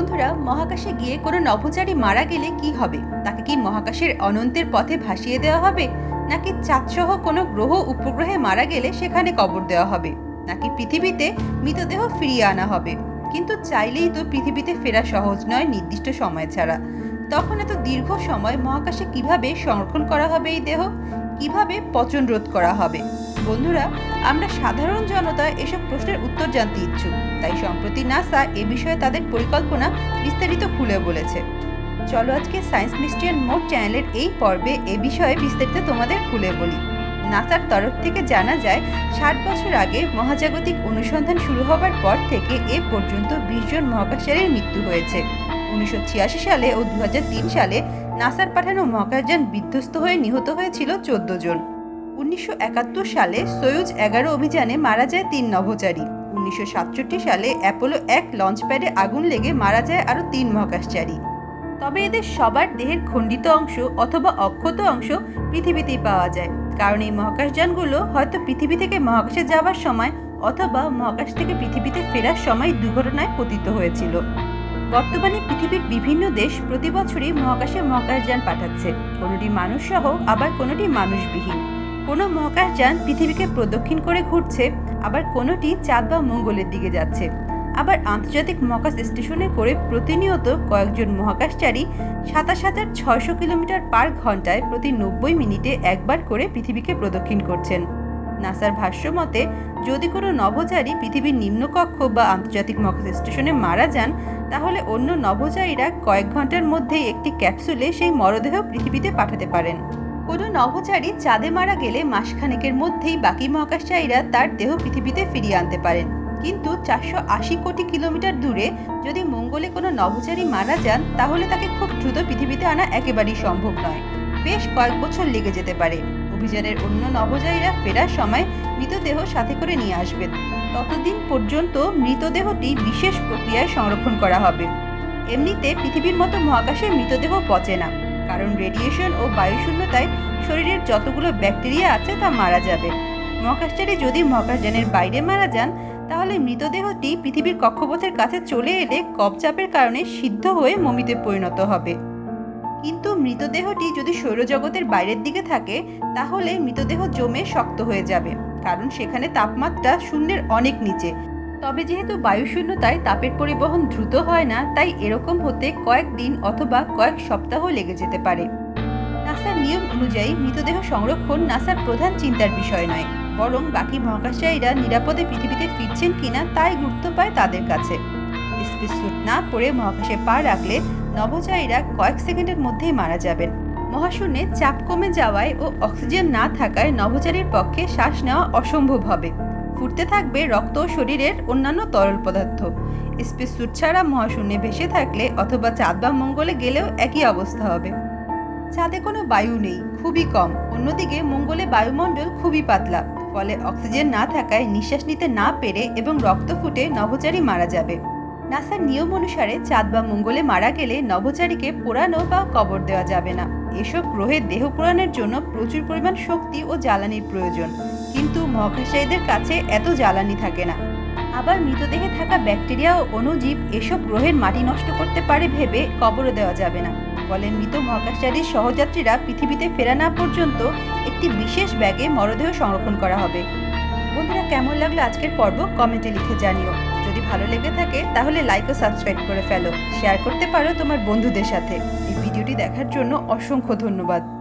বন্ধুরা, মহাকাশে গিয়ে কোনো নভোচারী মারা গেলে কি হবে? তাকে কি মহাকাশের অনন্তের পথে ভাসিয়ে দেওয়া হবে? নাকি চাঁদসহ কোনো গ্রহ উপগ্রহে মারা গেলে সেখানে কবর দেওয়া হবে? নাকি পৃথিবীতে মৃতদেহ ফিরিয়ে আনা হবে? কিন্তু চাইলেই তো পৃথিবীতে ফেরা সহজ নয় নির্দিষ্ট সময় ছাড়া। তখন এত দীর্ঘ সময় মহাকাশে কীভাবে সংরক্ষণ করা হবে এই দেহ? কীভাবে পচন রোধ করা হবে? বন্ধুরা, আমরা সাধারণ জনতা এসব প্রশ্নের উত্তর জানতে ইচ্ছুক, তাই সম্প্রতি নাসা এ বিষয়ে তাদের পরিকল্পনা বিস্তারিত খুলে বলেছে। চলো আজকে সায়েন্স মিস্ট্রিয়ান মোড চ্যানেলের এই পর্বে এ বিষয়ে বিস্তারিত তোমাদের খুলে বলি। নাসার তরফ থেকে জানা যায়, ষাট বছর আগে মহাজাগতিক অনুসন্ধান শুরু হবার পর থেকে এ পর্যন্ত বিশ জন মহাকাশচারীর মৃত্যু হয়েছে। উনিশশো ছিয়াশি সালে ও দু হাজার তিন সালে নাসার পাঠানো মহাকাশযান বিধ্বস্ত হয়ে নিহত হয়েছিল চোদ্দ জন। উনিশশো একাত্তর সালে সয়ুজ এগারো অভিযানে মারা যায় তিন নভোচারী। উনিশশো সাতষট্টি সালে অ্যাপোলো এক লঞ্চ প্যাডে আগুন লেগে মারা যায় আরও তিন মহাকাশচারী। তবে এদের সবার দেহের খণ্ডিত অংশ অথবা অক্ষত অংশ পৃথিবীতেই পাওয়া যায়। কারণ এই মহাকাশযানগুলো হয়তো পৃথিবী থেকে মহাকাশে যাওয়ার সময় অথবা মহাকাশ থেকে পৃথিবীতে ফেরার সময় দুর্ঘটনায় পতিত হয়েছিল। বর্তমানে পৃথিবীর বিভিন্ন দেশ প্রতি বছরই মহাকাশে মহাকাশযান পাঠাচ্ছে। কোনোটি মানুষসহ, আবার কোনোটি মানুষবিহীন। কোনো মহাকাশযান পৃথিবীকে প্রদক্ষিণ করে ঘুরছে, আবার কোনোটি চাঁদ বা মঙ্গলের দিকে যাচ্ছে। আবার আন্তর্জাতিক মহাকাশ স্টেশনে করে প্রতিনিয়ত কয়েকজন মহাকাশচারী সাতাশ হাজার ছয়শো কিলোমিটার পার ঘন্টায় প্রতি নব্বই মিনিটে একবার করে পৃথিবীকে প্রদক্ষিণ করছেন। নাসার ভাষ্য মতে, যদি কোনো নভোচারী পৃথিবীর নিম্নকক্ষ বা আন্তর্জাতিক মহাকাশ স্টেশনে মারা যান, তাহলে অন্য নভোচারীরা কয়েক ঘণ্টার মধ্যেই একটি ক্যাপসুলে সেই মরদেহ পৃথিবীতে পাঠাতে পারেন। কোনো নভোচারী চাঁদে মারা গেলে মাসখানেকের মধ্যেই বাকি মহাকাশচারীরা তার দেহ পৃথিবীতে ফিরিয়ে আনতে পারেন। কিন্তু চারশো আশি কোটি কিলোমিটার দূরে যদি মঙ্গলে কোনো নভোচারী মারা যান, তাহলে তাকে খুব দ্রুত পৃথিবীতে আনা একেবারেই সম্ভব নয়। বেশ কয়েক বছর লেগে যেতে পারে। অভিযানের অন্য নভোচারীরা ফেরার সময় মৃতদেহ সাথে করে নিয়ে আসবেন। ততদিন পর্যন্ত মৃতদেহটি বিশেষ প্রক্রিয়ায় সংরক্ষণ করা হবে। এমনিতে পৃথিবীর মতো মহাকাশে মৃতদেহ পচে না। কারণ রেডিয়েশন ও বায়ুশূন্যতায় শরীরের যতগুলো ব্যাকটেরিয়া আছে তা মারা যাবে। মহাকাশচারী যদি মহাকাশযানের বাইরে মারা যান, তাহলে মৃতদেহটি পৃথিবীর কক্ষপথের কাছে চলে এলে কবচাপের কারণে সিদ্ধ হয়ে মমিতে পরিণত হবে। কিন্তু মৃতদেহটি যদি সৌরজগতের বাইরের দিকে থাকে, তাহলে মৃতদেহ জমে শক্ত হয়ে যাবে, কারণ সেখানে তাপমাত্রা শূন্যের অনেক নিচে। তবে যেহেতু বায়ুশূন্যতায় তাপের পরিবহন দ্রুত হয় না, তাই এরকম হতে কয়েক দিন অথবা কয়েক সপ্তাহ লেগে যেতে পারে। নাসার নিয়ম অনুযায়ী মৃতদেহ সংরক্ষণ নাসার প্রধান চিন্তার বিষয় নয়, বরং বাকি মহাকাশচারীরা নিরাপদে পৃথিবীতে ফিরছেন কিনা তাই গুরুত্ব পায় তাদের কাছে। স্পেস স্যুট না পরে মহাকাশে পা রাখলে নভোচারীরা কয়েক সেকেন্ডের মধ্যেই মারা যাবেন। মহাশূন্যে চাপ কমে যাওয়ায় ও অক্সিজেন না থাকায় নভোচারীর পক্ষে শ্বাস নেওয়া অসম্ভব হবে। ফুটতে থাকবে রক্ত ও শরীরের অন্যান্য তরল পদার্থ। স্পেস স্যুট ছাড়া মহাশূন্যে ভেসে থাকলে অথবা চাঁদ বা মঙ্গলে গেলেও একই অবস্থা হবে। চাঁদে কোনো বায়ু নেই, খুবই কম। অন্যদিকে মঙ্গলে বায়ুমণ্ডল খুবই পাতলা, ফলে অক্সিজেন না থাকায় নিঃশ্বাস নিতে না পেরে এবং রক্ত ফুটে নভোচারী মারা যাবে। নাসার নিয়ম অনুসারে চাঁদ বা মঙ্গলে মারা গেলে নভোচারীকে পোড়ানো বা কবর দেওয়া যাবে না। এসব গ্রহের দেহ পোড়ানোর জন্য প্রচুর পরিমাণ শক্তি ও জ্বালানির প্রয়োজন। কিন্তু মহাকাশচারীদের কাছে এত জ্বালানি থাকে না। আবার মৃতদেহে থাকা ব্যাকটেরিয়া ও অণুজীব এসব গ্রহের মাটি নষ্ট করতে পারে ভেবে কবরও দেওয়া যাবে না। ফলে মৃত মহাকাশচারীর সহযাত্রীরা পৃথিবীতে ফেরা না পর্যন্ত একটি বিশেষ ব্যাগে মরদেহ সংরক্ষণ করা হবে। বন্ধুরা, কেমন লাগল আজকের পর্ব? কমেন্টে লিখে জানিও। যদি ভালো লেগে থাকে, তাহলে লাইক ও সাবস্ক্রাইব করে ফেলো। শেয়ার করতে পারো তোমার বন্ধুদের সাথে। এই ভিডিওটি দেখার জন্য অসংখ্য ধন্যবাদ।